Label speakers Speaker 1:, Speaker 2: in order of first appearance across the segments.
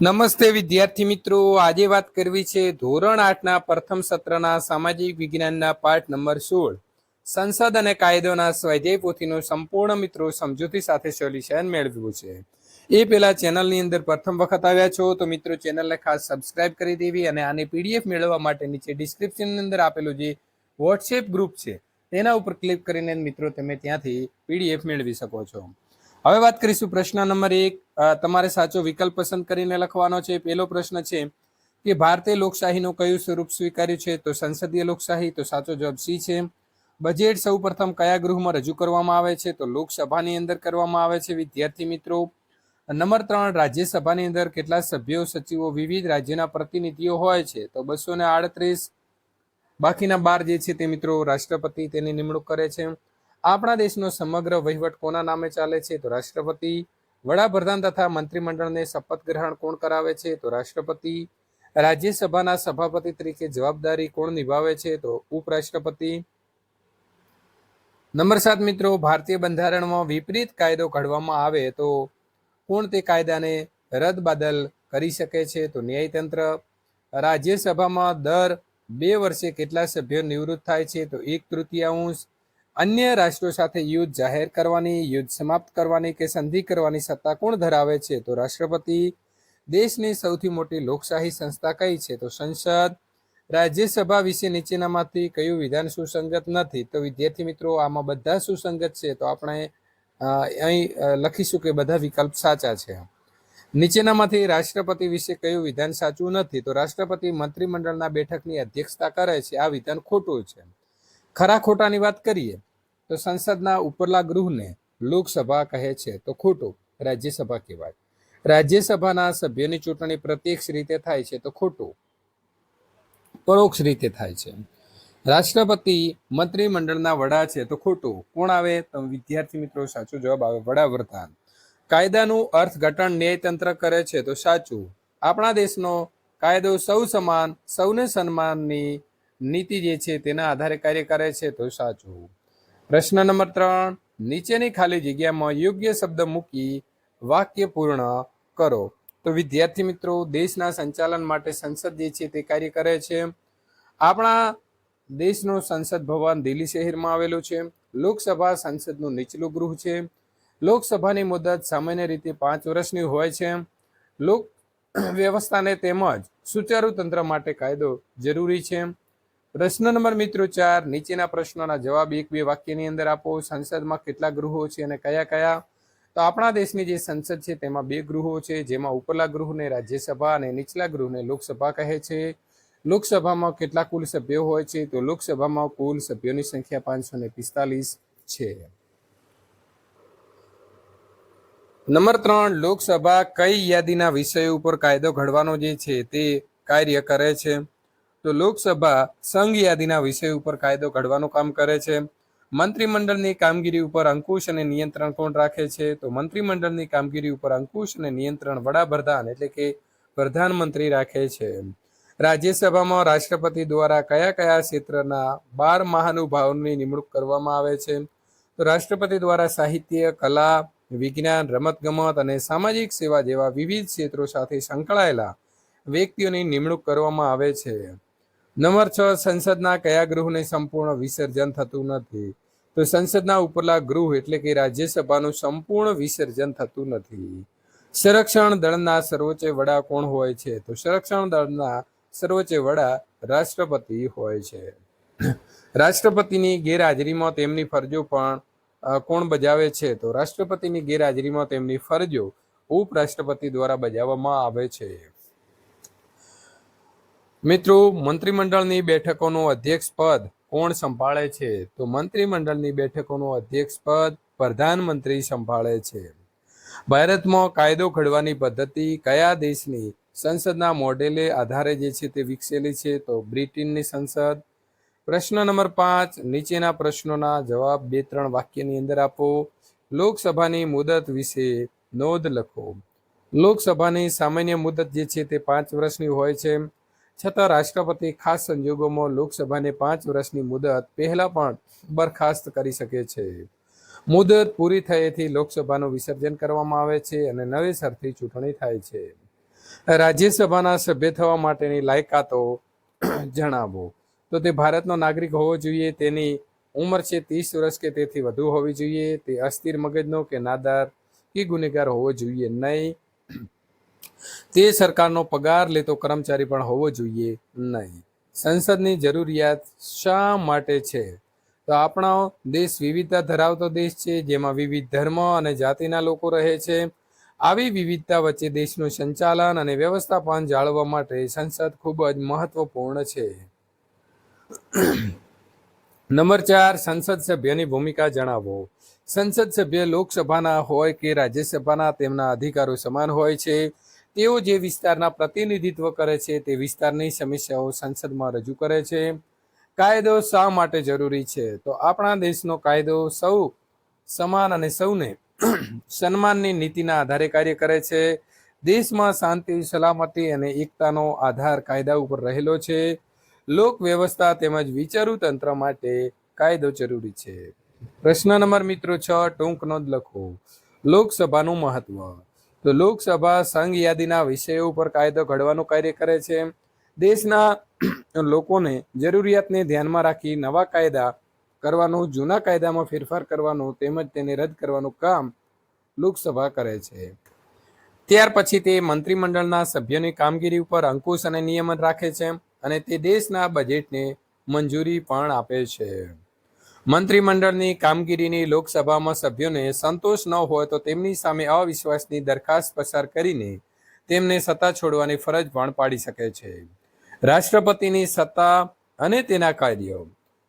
Speaker 1: નમસ્તે વિદ્યાર્થી મિત્રો. આજે વાત કરવી છે ધોરણ આઠના પ્રથમ સત્રના સામાજિક વિજ્ઞાનના પાઠ નંબર સોળ. સંસદ અને કાયદોના સ્વાધ્યાય પોથીનું સંપૂર્ણ મિત્રો સમજૂતી સાથે સોલ્યુશન મેળવ્યું છે. એ પહેલા ચેનલની અંદર પ્રથમ વખત આવ્યા છો તો મિત્રો ચેનલને ખાસ સબસ્ક્રાઇબ કરી દેવી અને આની પીડીએફ મેળવવા માટે નીચે ડિસ્ક્રિપ્શનની અંદર આપેલું જે વોટ્સએપ ગ્રુપ છે, તેના ઉપર ક્લિક કરીને મિત્રો તમે ત્યાંથી પીડીએફ મેળવી શકો છો. હવે વાત કરીશું પ્રશ્ન નંબર એક તમારે સાચો વિકલ્પ પસંદ કરીને લખવાનો છે. પહેલો પ્રશ્ન છે કે ભારતીય લોકશાહીનું કયું સ્વરૂપ સ્વીકાર્યું છે? તો સંસદીય લોકશાહી, તો સાચો જવાબ સી છે. બજેટ સૌ પ્રથમ કયા ગૃહમાં રજૂ કરવામાં આવે છે? તો લોકસભાની અંદર કરવામાં આવે છે, વિદ્યાર્થી મિત્રો. નંબર ત્રણ, રાજ્યસભાની અંદર કેટલા સભ્યો, સચિવો, વિવિધ રાજ્યના પ્રતિનિધિઓ હોય છે? તો બસો ને આડત્રીસ. બાકીના બાર જે છે તે મિત્રો રાષ્ટ્રપતિ તેની નિમણૂક કરે છે. આપણા દેશનો સમગ્ર વહીવટ કોના નામે ચાલે છે? તો રાષ્ટ્રપતિ, વડાપ્રધાન તથા મંત્રીમંડળને શપથ ગ્રહણ કોણ કરાવે છે? તો રાષ્ટ્રપતિ, રાજ્યસભાના સભાપતિ તરીકે જવાબદારી કોણ નિભાવે છે? તો ઉપરાષ્ટ્રપતિ. નંબર સાત મિત્રો, ભારતીય બંધારણમાં વિપરીત કાયદો ઘડવામાં આવે તો કોણ તે કાયદાને રદ બાદલ કરી શકે છે? તો ન્યાયતંત્ર. રાજ્યસભામાં દર બે વર્ષે કેટલા સભ્યો નિવૃત્ત થાય છે? તો એક તૃતીયાંશ અન્ય રાષ્ટ્રો સાથે યુદ્ધ જાહેર કરવાની, યુદ્ધ સમાપ્ત કરવાની કે સંધિ કરવાની સત્તા કોણ ધરાવે છે? તો રાષ્ટ્રપતિ દેશની સૌથી મોટી લોકશાહી સંસ્થા કઈ છે? તો સંસદ. રાજ્યસભા વિશે નીચેનામાંથી કયું વિધાન સુસંગત નથી? તો વિદ્યાર્થી મિત્રો, આમાં બધા સુસંગત છે. તો આપણે અહીં લખીશું કે બધા વિકલ્પ સાચા છે. નીચેનામાંથી રાષ્ટ્રપતિ વિશે કયું વિધાન સાચું નથી? તો રાષ્ટ્રપતિ મંત્રીમંડળના બેઠકની અધ્યક્ષતા કરે છે. આ વિધાન ખોટું છે. ખરા ખોટાની વાત કરીએ. તો સંસદના ઉપરલા ગૃહને લોકસભા કહે છે. તો ખોટું. રાજ્યસભા કહેવાય. રાજ્યસભાના સભ્યોની ચૂંટણી પ્રત્યક્ષ રીતે થાય છે તો ખોટું. પરોક્ષ રીતે થાય છે. રાષ્ટ્રપતિ, મંત્રીમંડળના વડા છે તો ખોટું. કોણ આવે? તો વિદ્યાર્થી મિત્રો, સાચો જવાબ આવે વડાપ્રધાન. કાયદાનું અર્થઘટન ન્યાયતંત્ર કરે છે તો સાચું. આપણા દેશનો કાયદો સૌ સમાન, સૌને સન્માનની નીતિ જે છે તેના આધારે કાર્ય કરે છે તો સાચું. પ્રશ્ન નંબર ત્રણ, નીચેની ખાલી જગ્યામાં યોગ્ય શબ્દ મૂકી વાક્ય પૂર્ણ કરો. તો વિદ્યાર્થી મિત્રો, દેશના સંચાલન માટે સંસદ જે છે તે કાર્ય કરે છે. આપણા દેશનું સંસદ ભવન દિલ્હી શહેરમાં આવેલું છે. લોકસભા સંસદનું નીચલું ગૃહ છે. લોકસભાની મુદત સામાન્ય રીતે પાંચ વર્ષની હોય છે. લોક વ્યવસ્થાને તેમજ સુચારુ તંત્ર માટે કાયદો જરૂરી છે. પ્રશ્ન નંબર મિત્રો ચાર, નીચેના પ્રશ્નોના જવાબ એક બે વાક્યની અંદર આપો. સંસદમાં કેટલા ગૃહો છે અને કયા કયા? તો આપણા દેશની જે સંસદ છે તેમાં બે ગૃહો છે, જેમાં ઉપરલા ગૃહને રાજ્યસભા અને નીચલા ગૃહને લોકસભા કહે છે. લોકસભામાં કેટલા કુલ સભ્યો હોય છે? તો લોકસભામાં કુલ સભ્યોની સંખ્યા પાંચસો ને પિસ્તાલીસ છે. નંબર ત્રણ, લોકસભા કઈ યાદીના વિષયો ઉપર કાયદો ઘડવાનો જે છે તે કાર્ય કરે છે? તો લોકસભા સંઘ યાદીના વિષય ઉપર કાયદો ઘડવાનું કામ કરે છે. મંત્રીમંડળની કામગીરી ઉપર અંકુશ અને નિયંત્રણ કોણ રાખે છે? તો મંત્રીમંડળની કામગીરી ઉપર અંકુશ અને નિયંત્રણ વડાપ્રધાન એટલે કે પ્રધાનમંત્રી રાખે છે. રાજ્યસભામાં રાષ્ટ્રપતિ દ્વારા કયા કયા ક્ષેત્રના બાર મહાનુભાવોની નિમણૂક કરવામાં આવે છે? તો રાષ્ટ્રપતિ દ્વારા સાહિત્ય, કલા, વિજ્ઞાન, રમતગમત અને સામાજિક સેવા જેવા વિવિધ ક્ષેત્રો સાથે સંકળાયેલા વ્યક્તિઓની નિમણૂક કરવામાં આવે છે. નંબર છ, સંસદના કયા ગૃહને સંપૂર્ણ વિસર્જન થતું નથી? તો સંસદના ઉપરલા ગૃહ એટલે કે રાજ્યસભાનું સંપૂર્ણ વિસર્જન થતું નથી. સંરક્ષણ દળના સર્વોચ્ચ વડા કોણ હોય છે? તો સંરક્ષણ દળના સર્વોચ્ચ વડા રાષ્ટ્રપતિ હોય છે. રાષ્ટ્રપતિની ગેરહાજરીમાં તેમની ફરજો પણ કોણ બજાવે છે? તો રાષ્ટ્રપતિની ગેરહાજરીમાં તેમની ફરજો ઉપરાષ્ટ્રપતિ દ્વારા બજાવવામાં આવે છે. મિત્રો, મંત્રીમંડળની બેઠકોનું અધ્યક્ષ પદ કોણ સંભાળે છે? તો મંત્રીમંડળની બેઠકોનું અધ્યક્ષ પદ પ્રધાનમંત્રી સંભાળે છે. ભારતમાં કાયદો ઘડવાની પદ્ધતિ કયા દેશની સંસદના મોડેલે આધારે જે છે તે વિકસેલી છે? તો બ્રિટનની સંસદ. પ્રશ્ન નંબર પાંચ, નીચેના પ્રશ્નોના જવાબ બે ત્રણ વાક્યની અંદર આપો. લોકસભાની મુદત વિશે નોંધ લખો. લોકસભાની સામાન્ય મુદત જે છે તે પાંચ વર્ષની હોય છે. છતાં રાષ્ટ્રપતિ ખાસ સંજોગોમાં લોકસભાને પાંચ વર્ષની મુદત પહેલા પણ બરખાસ્ત કરી શકે છે. મુદત પૂરી થયેથી લોકસભાનું વિસર્જન કરવામાં આવે છે અને નવેસરથી ચૂંટણી થાય છે. રાજ્યસભાના સભ્ય થવા માટેની લાયકાતો જણાવો. તો તે ભારતનો નાગરિક હોવો જોઈએ, તેની ઉંમર છે ત્રીસ વર્ષ કે તેથી વધુ હોવી જોઈએ, તે અસ્થિર મગજનો કે નાદાર કે ગુનેગાર હોવો જોઈએ નહીં. તે સરકારનો પગાર લેતો કર્મચારી પણ હોવો જોઈએ નહીં. સંસદની જરૂરિયાત શા માટે છે? તો આપણો દેશ વિવિધતા ધરાવતો દેશ છે, જેમાં વિવિધ ધર્મ અને જાતિના લોકો રહે છે. આવી વિવિધતા વચ્ચે દેશનું સંચાલન અને વ્યવસ્થાપન જાળવવા માટે સંસદ ખૂબ જ મહત્વપૂર્ણ છે. નંબર ચાર, સંસદ સભ્યની ભૂમિકા જણાવો. સંસદ સભ્ય લોકસભાના હોય કે રાજ્યસભાના તેમના અધિકારો સમાન હોય છે. તેઓ જે વિસ્તારના પ્રતિનિધિત્વ કરે છે તે વિસ્તારની સમસ્યાઓ સંસદમાં રજૂ કરે છે. કાયદો શા માટે જરૂરી છે? તો આપણા દેશનો કાયદો સૌ સમાન અને સૌને સન્માનની નીતિના આધારે કાર્ય કરે છે. દેશમાં શાંતિ, સલામતી અને એકતાનો આધાર કાયદા ઉપર રહેલો છે. લોક વ્યવસ્થા તેમજ વિચારુ તંત્ર માટે કાયદો જરૂરી છે. પ્રશ્ન નંબર મિત્રો છ, ટૂંક નોંધ લખો. લોકસભાનું મહત્વ. તો લોકસભા સંઘ યાદીના વિષયો ઉપર કાયદો ઘડવાનું કાર્ય કરે છે. દેશના લોકોને જરૂરિયાતને ધ્યાનમાં રાખી નવા કાયદા કરવાનું, જૂના કાયદામાં ફેરફાર કરવાનું તેમજ તેને રદ કરવાનું કામ લોકસભા કરે છે. ત્યાર પછી તે મંત્રીમંડળના સભ્યોની કામગીરી ઉપર અંકુશ અને નિયમન રાખે છે અને તે દેશના બજેટને મંજૂરી પણ આપે છે. મંત્રીમંડળની કામગીરીની લોકસભામાં સભ્યોને સંતોષ ન હોય તો તેમની સામે અવિશ્વાસની દરખાસ્ત પસાર કરીને તેમને સત્તા છોડવાની ફરજ પણ પાડી શકે છે. રાષ્ટ્રપતિની સત્તા અને તેના કાર્યો.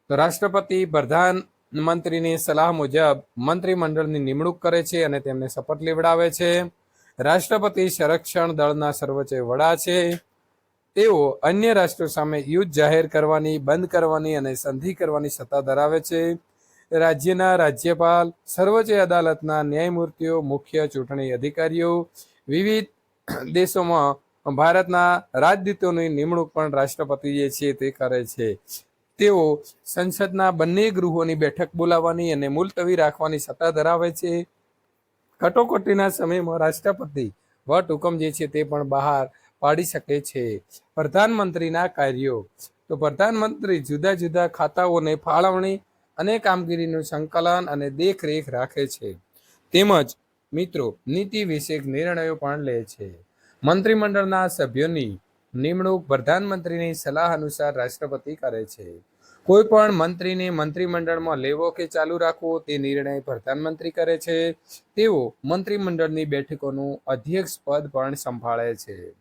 Speaker 1: તો રાષ્ટ્રપતિ પ્રધાનમંત્રીની સલાહ મુજબ મંત્રીમંડળની નિમણૂક કરે છે અને તેમને શપથ લેવડાવે છે. રાષ્ટ્રપતિ સંરક્ષણ દળના સર્વોચ્ચ વડા છે. તેઓ અન્ય રાષ્ટ્રો સામે યુદ્ધ જાહેર કરવાની, બંધ કરવાની અને સંધિ કરવાની સત્તા ધરાવે છે. રાજ્યના રાજ્યપાલ, સર્વોચ્ચ અદાલતના ન્યાયમૂર્તિઓ, મુખ્ય ચૂંટણી અધિકારીઓ, વિવિધ દેશોમાં ભારતના રાજદૂતોની નિમણૂક પણ રાષ્ટ્રપતિ જે છે તે કરે છે. તેઓ સંસદના બંને ગૃહોની બેઠક બોલાવવાની અને મુલતવી રાખવાની સત્તા ધરાવે છે. કટોકટીના સમયમાં રાષ્ટ્રપતિ વટ હુકમ જે છે તે પણ બહાર પાડી શકે છે. પ્રધાનમંત્રીના કાર્યો. તો પ્રધાનમંત્રી જુદા જુદા ખાતાઓને ફાળવણી અને કામગીરીનું સંકલન અને દેખરેખ રાખે છે. તેમજ મિત્રો, નીતિ વિષયક નિર્ણયો પણ લે છે. મંત્રીમંડળના સભ્યોની નિમણૂક પ્રધાનમંત્રીની સલાહ અનુસાર રાષ્ટ્રપતિ કરે છે. કોઈ પણ મંત્રીને મંત્રીમંડળમાં લેવો કે ચાલુ રાખવો તે નિર્ણય પ્રધાનમંત્રી કરે છે. તેઓ મંત્રીમંડળની બેઠકોનું અધ્યક્ષ પદ પણ સંભાળે છે.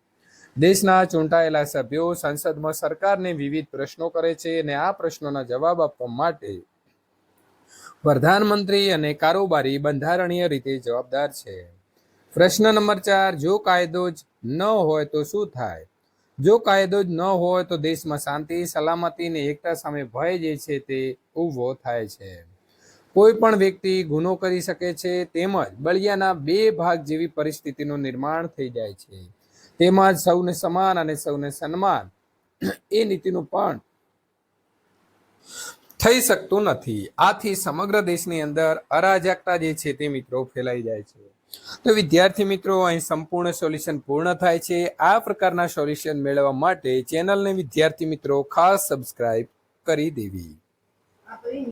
Speaker 1: દેશના ચૂંટાયેલા સભ્યો સંસદમાં સરકારને વિવિધ પ્રશ્નો કરે છે અને આ પ્રશ્નોના જવાબ આપવા માટે પ્રધાનમંત્રી અને કારોબારી બંધારણીય રીતે જવાબદાર છે. પ્રશ્ન નંબર ચાર, જો કાયદો જ ન હોય તો શું થાય? જો કાયદો જ ન હોય તો દેશમાં શાંતિ, સલામતી અને એકતા સામે ભય જે છે તે ઊભો થાય છે. કોઈ પણ વ્યક્તિ ગુનો કરી શકે છે, તેમજ બળિયાના બે ભાગ જેવી પરિસ્થિતિનું નિર્માણ થઈ જાય છે. તેમજ સૌને સમાન અને સૌને સન્માન. એ નીતિનું પણ થઈ શકતું નથી. આથી સમગ્ર દેશની અંદર અરાજકતા જે છે તે મિત્રો ફેલાઈ જાય છે. તો વિદ્યાર્થી મિત્રો, અહીં સંપૂર્ણ સોલ્યુશન પૂર્ણ થાય છે. આ પ્રકારના સોલ્યુશન મેળવવા માટે ચેનલને વિદ્યાર્થી મિત્રો ખાસ સબસ્ક્રાઇબ કરી દેવી.